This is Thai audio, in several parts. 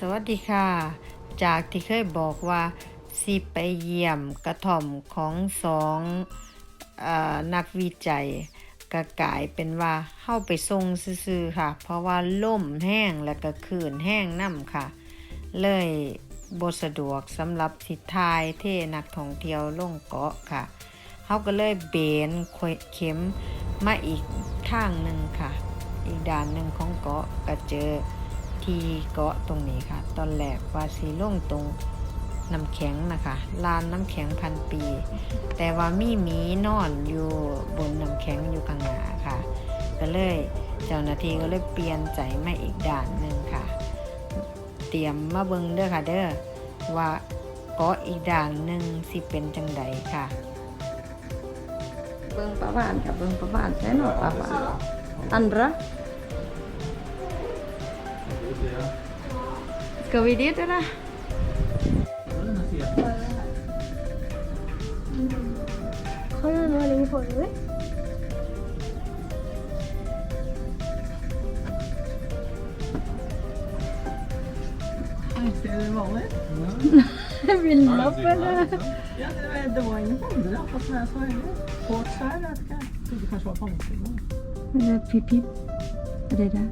สวัสดีค่ะ จากที่เคยบอกว่าสิไปเยี่ยมกระท่อมของสองอนักวิจัยก็กลายเป็นว่าเข้าไปทรงซื่อๆค่ะ เพราะว่าล่มแห้งและก็คืนแห้งน้ำค่ะ เลยบสะดวกสำหรับทิศทายเท่นักท่องเที่ยวลงเกาะค่ะเขาก็เลยเบนเข็มมาอีกทางหนึ่งค่ะ อีกด้านหนึ่งของเกาะก็เจอ ที่เกาะตรงนี้ค่ะ ตอนแรกว่าสีลงตรงน้ำแข็งนะคะลานน้ำแข็งพันปี แต่ว่ามีหมีนอนอยู่บนน้ำแข็งอยู่ข้างหนาค่ะ ก็เลยเจ้าหน้าที่ก็เลยเปลี่ยนใจมาอีกด้านหนึ่งค่ะ เตรียมมาเบิ่งเด้อค่ะเด้อว่าเกาะอีกด่านหนึ่งสิเป็นจังใดค่ะ เบิ่งประวานค่ะเบิ่งประวานใช่นาะประวานอันระ Skal vi dit, eller? Kan jeg nå lenge forover? Ser du hvaler? Villnapp, eller? Ja, det, det var ingen andre akkurat som jeg så heller. Shorts her, vet ikke. Jeg trodde kanskje det var på andre siden. Pip-pip. Er det det?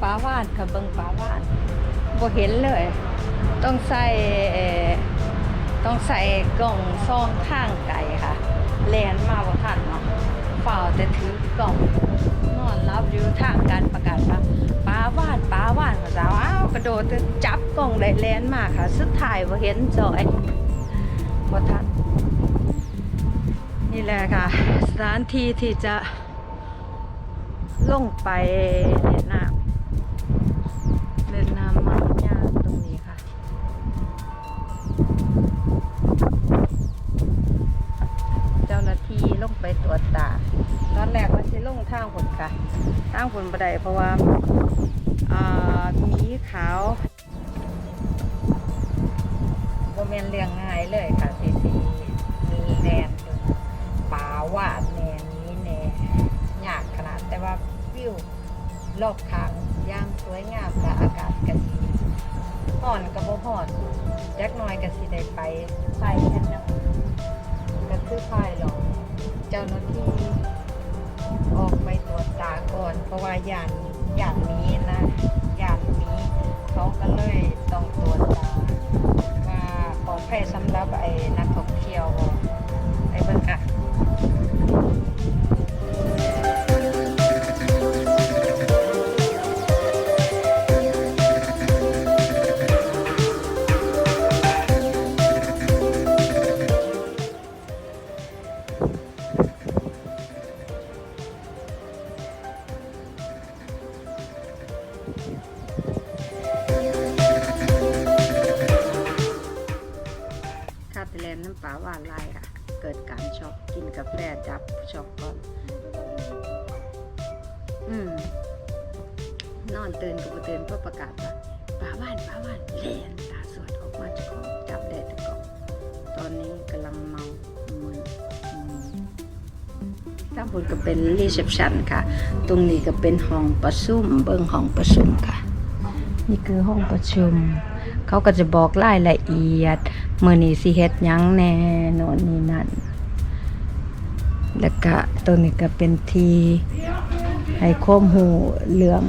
Där? เบิ่งปลาว่านค่ะเบิ่งปลาว่านบ่เห็นเลย ต้องใส่ต้องใส่กล่องซองทางไก่ค่ะแลนมาบ่ทันเนาะฝ่าวแต่ถือกล่องนอนรับอยู่ทางการประกาศว่าปลาว่านปลาว่านภาษาว้าวกระโดดจับกล่องได้แลนมาค่ะสุดท้ายบ่เห็นจอยบ่ทันนี่แหละค่ะสถานที่ที่จะลงไปเล่นน้ำ ตอนแรกว่าสิลงทางผลค่ะทางผลบัไดเพราะว่าอ่ามีขาวโมเมนเลี้ยงง่ายเลยค่ะสีสีมีแนนป่าหวานแนนนี้แนยากขนาดแต่ว่าวิวรอบข้างย่างสวยงามและอากาศก็ดีห่อนกับบ่ห่อนจักหน้อยก็สิได้ไปใส่กันนะก็คือฝ่ายเราเจ้าหน้าที่ ออกไปตรวจตาก่อน เพราะว่าอย่างอย่างนี้นะอย่างนี้เขาก็เลยต้องตรวจ แลนน้ำปลาหวานลายค่ะ เกิดการช็อกกินกาแฟดับช็อกก่อน อืม นอนตื่นก็บ่ตื่นเพื่อประกาศว่าปลาหวานปลาหวานเลนตาสวดออกมาจากของจับได้แตะกอนตอนนี้กำลังเมามึนอืมข้างบนก็เป็นรีเซพชันค่ะ ตรงนี้ก็เป็นห้องประชุมเบิ้งห้องประชุมค่ะ นี่คือห้องประชุม เขาก็จะบอกรายละเอียดมื่อนี้สิเฮ็ดยังแน่นอนนี่นั่น แล้วก็ตรงนี้ก็เป็นทีให้ข้อมหูเรื่อง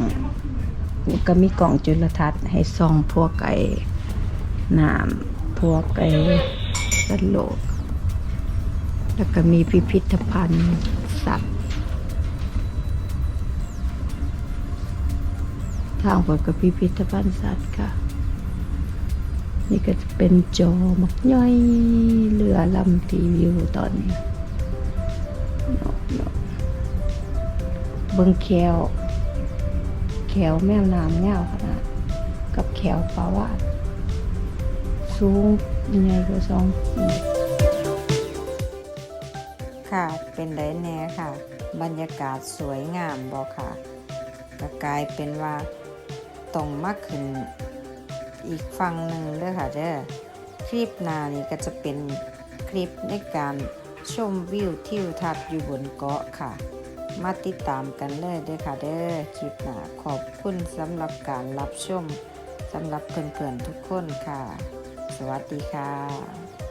ก็มีกล่องจุลทรรศน์ให้ส่องพวกไอ้น้ำพวกไอ้สัตว์โลก แล้วก็มีพิพิธภัณฑ์สัตว์ ทางบนกับพิพิธภัณฑ์สัตว์ค่ะ นี่ก็จะเป็นจอมักย่อยเรือลำทีวิวตอนนี้เนนเบิงแควแขวแม่น้ำเงาขนาดกับแขวปลาวาดสูงยังไงก็สองค่ะเป็นไดแน่ค่ะ บรรยากาศสวยงามบอค่ะก็กลายเป็นว่าตรงมากขึ้น อีกฝั่งหนึ่งเด้อค่ะเด้อคลิปหน้านี่ก็จะเป็นคลิปในการชมวิวทิวทัศน์อยู่บนเกาะค่ะ มาติดตามกันเลยเด้อค่ะเด้อคลิปหน้าขอบคุณสำหรับการรับชมสำหรับเพื่อนๆทุกคนค่ะ สวัสดีค่ะ